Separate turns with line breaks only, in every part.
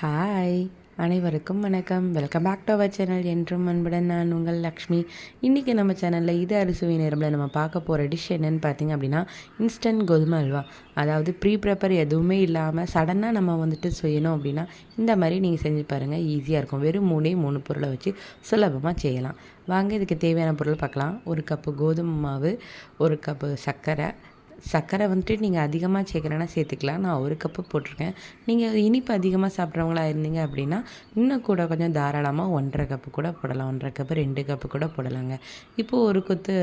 Hi அனைவருக்கும் வணக்கம். Welcome back to our channel என்றும் அன்புடன் நான் உங்கள் லக்ஷ்மி. இன்றைக்கி நம்ம சேனலில் இது அரிசுவை நேரமில் நம்ம பார்க்க போகிற டிஷ் என்னன்னு பார்த்தீங்க அப்படின்னா இன்ஸ்டன்ட் கோதுமை அல்வா. அதாவது ப்ரீ ப்ரிப்பர் எதுவுமே இல்லாமல் சடனாக நம்ம வந்துட்டு செய்யணும் அப்படின்னா இந்த மாதிரி நீங்கள் செஞ்சு பாருங்கள் ஈஸியாக இருக்கும். வெறும் மூணே மூணு பொருளை வச்சு சுலபமாக செய்யலாம். வாங்க இதுக்கு தேவையான பொருள் பார்க்கலாம். ஒரு கப்பு கோதுமை மாவு ஒரு கப்பு சர்க்கரை சர்க்கரை வந்துட்டு நீங்கள் அதிகமாக சேர்க்குறேன்னா சேர்த்துக்கலாம். நான் ஒரு கப்பு போட்டிருக்கேன். நீங்கள் இனிப்பு அதிகமாக சாப்பிட்றவங்களா இருந்தீங்க அப்படின்னா இன்னும் கூட கொஞ்சம் தாராளமாக ஒன்றரை கப்பு கூட போடலாம். ஒன்றரை கப்பு ரெண்டு கப்பு கூட போடலாங்க. இப்போது ஒரு கொத்து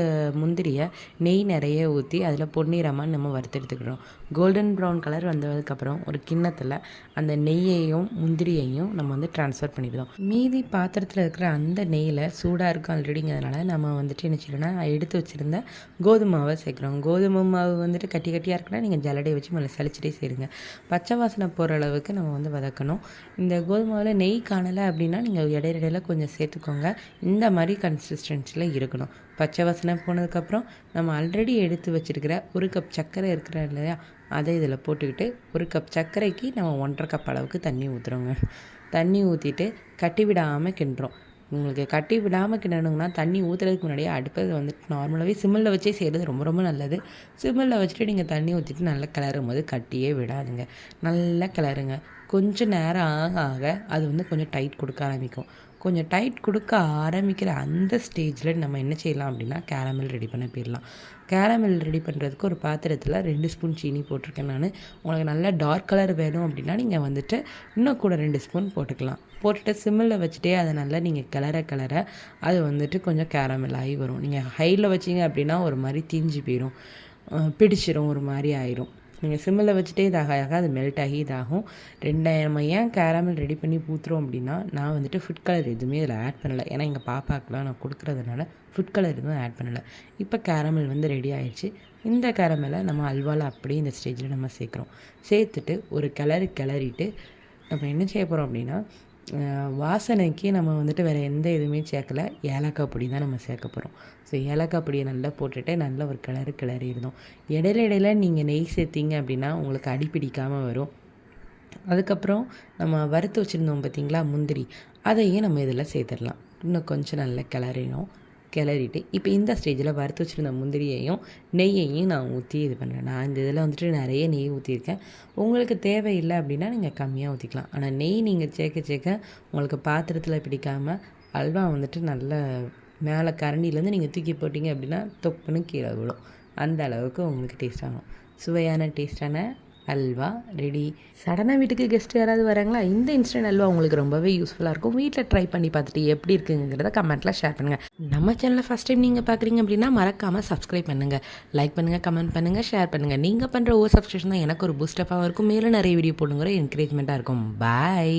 முந்திரியை நெய் நிறைய ஊற்றி அதில் பொன்னிறமாக நம்ம வறுத்தெடுத்துக்கிறோம் கோல்டன் ப்ரௌன் கலர் வந்ததுக்கப்புறம் ஒரு கிண்ணத்தில் அந்த நெய்யையும் முந்திரியையும் நம்ம வந்து ட்ரான்ஸ்ஃபர் பண்ணிவிடுவோம் மீதி பாத்திரத்தில் இருக்கிற அந்த நெய்யில் சூடாக இருக்கும் ஆல்ரெடிங்கிறதுனால நம்ம வந்துட்டு என்ன செய்யணும்னா எடுத்து வச்சுருந்த கோதுமாவை சேர்க்குறோம். கோதுமை மாவு வந்துட்டு கட்டி கட்டியாக இருக்குன்னா நீங்கள் ஜல்லடை வச்சு மேலே சளிச்சிட்டே சேருங்க பச்சை வாசனை போகிற அளவுக்கு நம்ம வந்து வதக்கணும். இந்த கோதுமாவில் நெய் காணலை அப்படின்னா நீங்கள் இடையிடையில் கொஞ்சம் சேர்த்துக்கோங்க. இந்த மாதிரி கன்சிஸ்டன்சியில் இருக்கணும். பச்சை வாசனை போனதுக்கப்புறம் நம்ம ஆல்ரெடி எடுத்து வச்சுருக்கிற ஒரு கப் சர்க்கரை இருக்கிற இல்லையா அதை இதில் போட்டுக்கிட்டு ஒரு கப் சர்க்கரைக்கு நம்ம ஒன்றரை கப் அளவுக்கு தண்ணி ஊற்றுறோங்க தண்ணி ஊற்றிட்டு கட்டி விடாமல் கிண்டுறோம். உங்களுக்கு கட்டி விடாமல் கிண்டணுங்கன்னா தண்ணி ஊற்றுறதுக்கு முன்னாடியே அடுப்பது வந்துட்டு நார்மலாகவே சிம்மில் வச்சே செய்கிறது ரொம்ப ரொம்ப நல்லது. சிம்மில் வச்சுட்டு நீங்கள் தண்ணி ஊற்றிட்டு நல்லா கிளறும் போது கட்டியே விடாதுங்க. நல்லா கிளறுங்க. கொஞ்சம் நேரம் ஆக ஆக அது வந்து கொஞ்சம் டைட் கொடுக்க ஆரம்பிக்கும். கொஞ்சம் டைட் கொடுக்க ஆரம்பிக்கிற அந்த ஸ்டேஜில் நம்ம என்ன செய்யலாம் அப்படின்னா கேரமல் ரெடி பண்ண போயிடலாம். கேரமல் ரெடி பண்ணுறதுக்கு ஒரு பாத்திரத்தில் ரெண்டு ஸ்பூன் சீனி போட்டிருக்கேன் நான். உங்களுக்கு நல்ல டார்க் கலர் வேணும் அப்படின்னா நீங்கள் வந்துட்டு இன்னும் கூட ரெண்டு ஸ்பூன் போட்டுக்கலாம். போட்டுட்டு சிம்மில் வச்சுட்டே அதை நல்லா நீங்கள் கிளற கிளற அது வந்துட்டு கொஞ்சம் கேரமல் ஆகி வரும். நீங்கள் ஹையில் வச்சிங்க அப்படின்னா ஒரு மாதிரி தீஞ்சு போயிடும் பிடிச்சிரும் ஒரு மாதிரி ஆயிரும். நீங்கள் சிம்மில் வச்சுட்டே இதாக ஆக அது மெல்ட் ஆகி இதாகும். ரெண்டாயிரம் ஏன் கேரமல் ரெடி பண்ணி ஊற்றுறோம் அப்படின்னா நான் வந்துட்டு ஃபுட் கலர் எதுவுமே இதில் ஆட் பண்ணலை. ஏன்னா எங்கள் பாப்பாக்கெலாம் நான் கொடுக்குறதுனால ஃபுட் கலர் எதுவும் ஆட் பண்ணலை. இப்போ கேரமல் வந்து ரெடி ஆயிடுச்சு. இந்த கேரமலை நம்ம அல்வாவில் அப்படியே இந்த ஸ்டேஜில் நம்ம சேர்க்குறோம். சேர்த்துட்டு ஒரு கிளறு கிளறிட்டு நம்ம என்ன செய்ய போகிறோம் அப்படின்னா வாசனைக்கு நம்ம வந்துட்டு வேறு எந்த இதுவுமே சேர்க்கல. ஏலக்காய் பொடி தான் நம்ம சேர்க்க போகிறோம் ஸோ ஏலக்காய் பொடியை நல்லா போட்டுட்டு நல்ல ஒரு கிளறு கிளறிடணும் இடையில இடையில நீங்கள் நெய் சேர்த்திங்க அப்படின்னா உங்களுக்கு அடி பிடிக்காமல் வரும். அதுக்கப்புறம் நம்ம வறுத்து வச்சுருந்தோம் பார்த்திங்களா முந்திரி அதையும் நம்ம இதில் சேர்த்துடலாம். இன்னும் கொஞ்சம் நல்லா கிளறினோம் கிளறிட்டு இப்போ இந்த ஸ்டேஜில் வறுத்து வச்சுருந்த முந்திரியையும் நெய்யையும் நான் ஊற்றி இது பண்ணுறேன் நான் இந்த இதில் வந்துட்டு நிறைய நெய் ஊற்றிருக்கேன் உங்களுக்கு தேவையில்லை அப்படின்னா நீங்கள் கம்மியாக ஊற்றிக்கலாம் ஆனால் நெய் நீங்கள் சேர்க்க சேர்க்க உங்களுக்கு பாத்திரத்தில் பிடிக்காமல் அல்வா வந்துட்டு நல்ல மேலே கரண்டிலேருந்து நீங்கள் தூக்கி போட்டிங்க அப்படின்னா தொப்புன்னு கீழே விழும். அந்த அளவுக்கு உங்களுக்கு டேஸ்ட் ஆகும். சுவையான டேஸ்டான அல்வா ரெடி. சடனாக வீட்டுக்கு கெஸ்ட் யாராவது வராங்களா? இந்த இன்ஸ்டன்ட் அல்வா உங்களுக்கு ரொம்பவே யூஸ்ஃபுல்லாக இருக்கும். வீட்டில் ட்ரை பண்ணி பார்த்துட்டு எப்படி இருக்குங்கிறத கமெண்ட்டில் ஷேர் பண்ணுங்கள் நம்ம சேனலில் ஃபஸ்ட் டைம் நீங்கள் பார்க்குறீங்க அப்படின்னா மறக்காமல் சப்ஸ்கிரைப் பண்ணுங்கள் லைக் பண்ணுங்கள் கமெண்ட் பண்ணுங்கள் ஷேர் பண்ணுங்கள் நீங்கள் பண்ணுற ஓ சப்ஸ்கிரிப்ஷன் தான் எனக்கு ஒரு பூஸ்டப்பாகவும் இருக்கும். மேலும் நிறைய வீடியோ போடுங்கிற என்கரேஜ்மெண்ட்டாக இருக்கும். பாய்